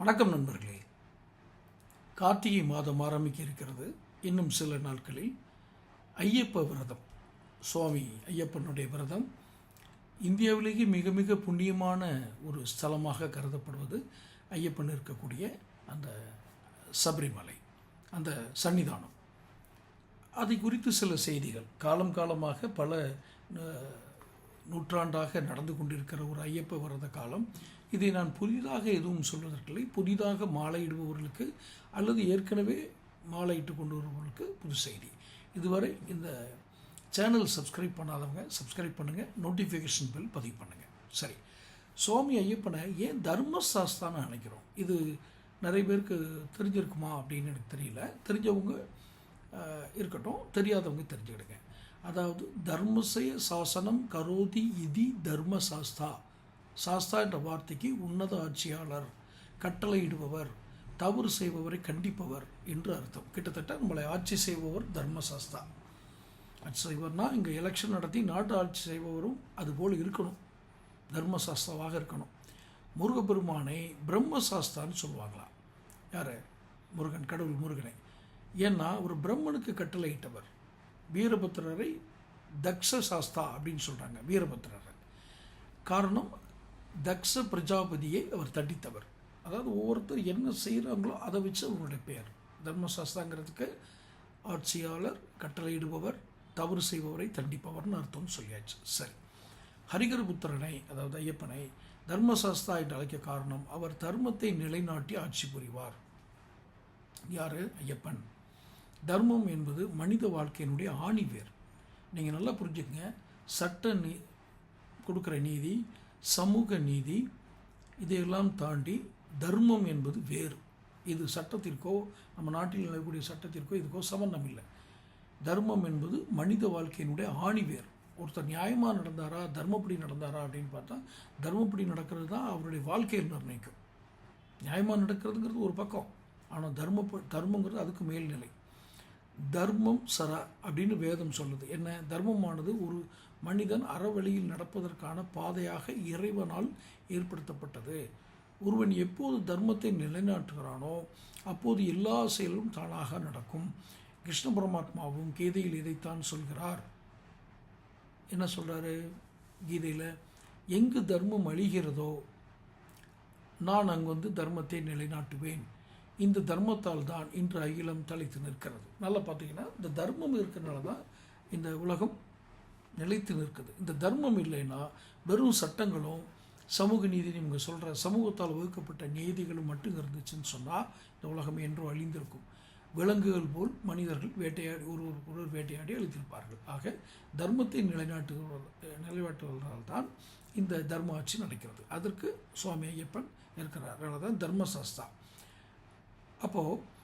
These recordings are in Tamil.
வணக்கம் நண்பர்களே. கார்த்திகை மாதம் ஆரம்பிக்க இருக்கிறது இன்னும் சில நாட்களில் ஐயப்ப விரதம் சுவாமி ஐயப்பனுடைய விரதம் இந்தியாவிலேயே மிக மிக புண்ணியமான ஒரு ஸ்தலமாக கருதப்படுவது ஐயப்பன் இருக்கக்கூடிய அந்த சபரிமலை அந்த சன்னிதானம். அதை குறித்து சில செய்திகள். காலம் காலமாக பல நூற்றாண்டாக நடந்து கொண்டிருக்கிற ஒரு ஐயப்ப விரத காலம். இதை நான் புதிதாக எதுவும் சொல்வதற்கில்லை. புதிதாக மாலையிடுபவர்களுக்கு அல்லது ஏற்கனவே மாலையிட்டு கொண்டு வருபவர்களுக்கு புது செய்தி. இதுவரை இந்த சேனல் சப்ஸ்கிரைப் பண்ணாதவங்க சப்ஸ்கிரைப் பண்ணுங்கள் நோட்டிஃபிகேஷன் பில் பதிவு பண்ணுங்கள் சரி. சுவாமி ஐயப்பனை ஏன் தர்மசாஸ்தான்னு நினைக்கிறோம் இது நிறைய பேருக்கு தெரிஞ்சிருக்குமா அப்படின்னு எனக்கு தெரியல. தெரிஞ்சவங்க இருக்கட்டும். தெரியாதவங்க தெரிஞ்சுக்கிடுங்க. அதாவது தர்மசய சாசனம் கரோதி இதி தர்ம சாஸ்தா சாஸ்தா என்ற வார்த்தைக்கு உன்னத ஆட்சியாளர் கட்டளையிடுபவர் தவறு செய்பவரை கண்டிப்பவர் என்று அர்த்தம். கிட்டத்தட்ட நம்மளை ஆட்சி செய்பவர் தர்மசாஸ்தா. ஆட்சி செய்பவர்னா இங்கே எலெக்ஷன் நடத்தி நாட்டு ஆட்சி செய்பவரும் அதுபோல் இருக்கணும். தர்மசாஸ்தாவாக இருக்கணும். முருகப்பெருமானை பிரம்மசாஸ்தான்னு சொல்லுவாங்களாம். யார்? முருகன் கடவுள் முருகனை. ஏன்னா ஒரு பிரம்மனுக்கு கட்டளையிட்டவர். வீரபத்ரரை தக்ஷ சாஸ்தா அப்படின்னு சொல்கிறாங்க வீரபத்திரரை. காரணம் தக்ஷ பிரஜாபதியை அவர் தண்டித்தவர். அதாவது ஒவ்வொருத்தர் என்ன செய்கிறாங்களோ அதை வச்சு அவங்களுடைய பெயர். தர்மசாஸ்தாங்கிறதுக்கு ஆட்சியாளர் கட்டளையிடுபவர் தவறு செய்பவரை தண்டிப்பவர்னு அர்த்தம் சொல்லியாச்சு. சரி. ஹரிகரபுத்திரனை அதாவது ஐயப்பனை தர்மசாஸ்தா என்று அழைக்க காரணம் அவர் தர்மத்தை நிலைநாட்டி ஆட்சி புரிவார். யார்? ஐயப்பன். தர்மம் என்பது மனித வாழ்க்கையினுடைய ஆணிவேர். நீங்கள் நல்லா புரிஞ்சுக்கங்க. சட்ட நீ கொடுக்குற நீதி சமூக நீதி இதையெல்லாம் தாண்டி தர்மம் என்பது வேறு. இது சட்டத்திற்கோ நம்ம நாட்டில் நிலவக்கூடிய சட்டத்திற்கோ இதுக்கோ சம்பந்தம் இல்லை. தர்மம் என்பது மனித வாழ்க்கையினுடைய ஆணிவேர். ஒருத்தர் நியாயமாக நடந்தாரா தர்மப்படி நடந்தாரா அப்படின்னு பார்த்தா தர்மப்படி நடக்கிறது தான் அவருடைய வாழ்க்கையை நிர்ணயிக்கும். நியாயமாக நடக்கிறதுங்கிறது ஒரு பக்கம். ஆனால் தர்ம தர்மங்கிறது அதுக்கு மேல்நிலை. தர்மம் சர அப்படின்னு வேதம் சொல்லுது. என்ன? தர்மமானது ஒரு மனிதன் அறவழியில் நடப்பதற்கான பாதையாக இறைவனால் ஏற்படுத்தப்பட்டது. ஒருவன் எப்போது தர்மத்தை நிலைநாட்டுகிறானோ அப்போது எல்லா செயலும் தானாக நடக்கும். கிருஷ்ண பரமாத்மாவும் கீதையில் இதைத்தான் சொல்கிறார். என்ன சொல்கிறாரு கீதையில்? எங்கு தர்மம் அழிகிறதோ நான் அங்கு வந்து தர்மத்தை நிலைநாட்டுவேன். இந்த தர்மத்தால் தான் இன்று அகிலம் தலைத்து நிற்கிறது. நல்லா பார்த்தீங்கன்னா இந்த தர்மம் இருக்கிறனால தான் இந்த உலகம் நிலைத்து நிற்குது. இந்த தர்மம் இல்லைன்னா வெறும் சட்டங்களும் சமூக நீதி நீங்கள் சொல்கிற சமூகத்தால் வகுக்கப்பட்ட நீதிகளும் மட்டும் இருந்துச்சுன்னு சொன்னால் இந்த உலகம் என்றோ அழிந்திருக்கும். விலங்குகள் போல் மனிதர்கள் வேட்டையாடி ஒருவர் ஒருவர் வேட்டையாடி அழித்திருப்பார்கள் ஆக தர்மத்தை நிலைநாட்டுகிறது நிலைநாட்டுவதால் தான் இந்த தர்ம ஆட்சி நடக்கிறது. அதற்கு சுவாமி ஐயப்பன் இருக்கிறார். அதனால தான் தர்மசாஸ்தா. அப்போது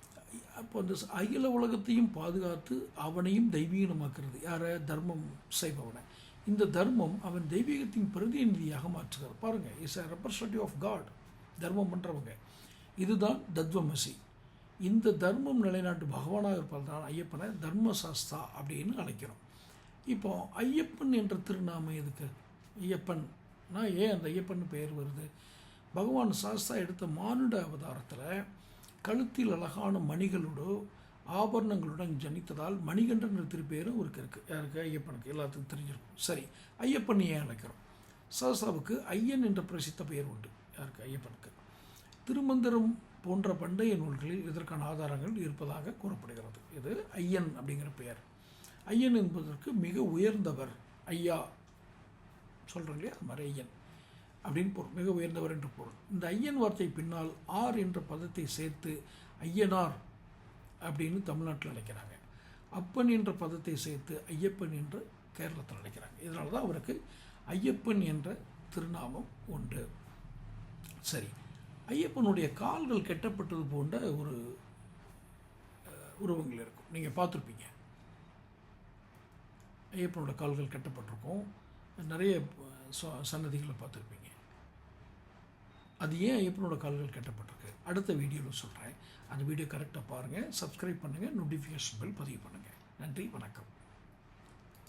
அப்போ அந்த அகில உலகத்தையும் பாதுகாத்து அவனையும் தெய்வீகமாக்குறது யாரை? தர்மம் செய்பவனை. இந்த தர்மம் அவன் தெய்வீகத்தின் பிரதிநிதியாக மாற்றுகிறார் பாருங்கள் is a representative of God தர்மம் பண்ணுறவங்க இதுதான் தத்வமசி. இந்த தர்மம் நிலைநாட்டு பகவானாக இருப்பதால் தான் ஐயப்பனை தர்மசாஸ்தா அப்படின்னு அழைக்கிறோம். இப்போ ஐயப்பன் என்ற திருநாமம் எதுக்கு? நான் ஏன் அந்த ஐயப்பன் பெயர் வருது? பகவான் சாஸ்தா எடுத்த மானுட அவதாரத்தில் கழுத்தில் அழகான மணிகளோடு ஆபரணங்களுடன் ஜனித்ததால் மணிகண்டன் திருப்பேரும் இருக்கு. இருக்குது யாருக்கு? ஐயப்பனுக்கு. எல்லாத்துக்கும் தெரிஞ்சிருக்கும். சரி ஐயப்பன் ஏன் அழைக்கிறோம் சாஸ்தாவுக்கு ஐயன் என்ற பிரசித்த பெயர் உண்டு. யாருக்கு? ஐயப்பனுக்கு. திருமந்திரம் போன்ற பண்டைய நூல்களில் இதற்கான ஆதாரங்கள் இருப்பதாக கூறப்படுகிறது. இது ஐயன் அப்படிங்கிற பெயர். ஐயன் என்பதற்கு மிக உயர்ந்தவர். ஐயா. சொல்கிறோம் இல்லையா? அது மாதிரி ஐயன். அப்படின்னு பொருள் மிக உயர்ந்தவர் என்று பொருள். இந்த ஐயன் வார்த்தை பின்னால் ஆர் என்ற பதத்தை சேர்த்து ஐயனார் அப்படின்னு தமிழ்நாட்டில் அழைக்கிறாங்க. அப்பன் என்ற பதத்தை சேர்த்து ஐயப்பன் என்று கேரளத்தில் அழைக்கிறாங்க. இதனால தான் அவருக்கு ஐயப்பன் என்ற திருநாமம் உண்டு. சரி ஐயப்பனுடைய கால்கள் கெட்டப்பட்டது போன்ற ஒரு உருவங்கள் இருக்கும். நீங்கள் பார்த்துருப்பீங்க. ஐயப்பனோட கால்கள் கட்டப்பட்டிருக்கும். நிறைய ச- சன்னதிகளை பார்த்துருப்பீங்க. அது ஏன் ஐயப்பனோட கால்கள் கட்டப்பட்டிருக்கு? அடுத்த வீடியோவில் சொல்கிறேன் அந்த வீடியோ கரெக்டாக பாருங்கள் சப்ஸ்கிரைப் பண்ணுங்கள் நோட்டிஃபிகேஷன் பில் பதிவு பண்ணுங்கள் நன்றி வணக்கம்.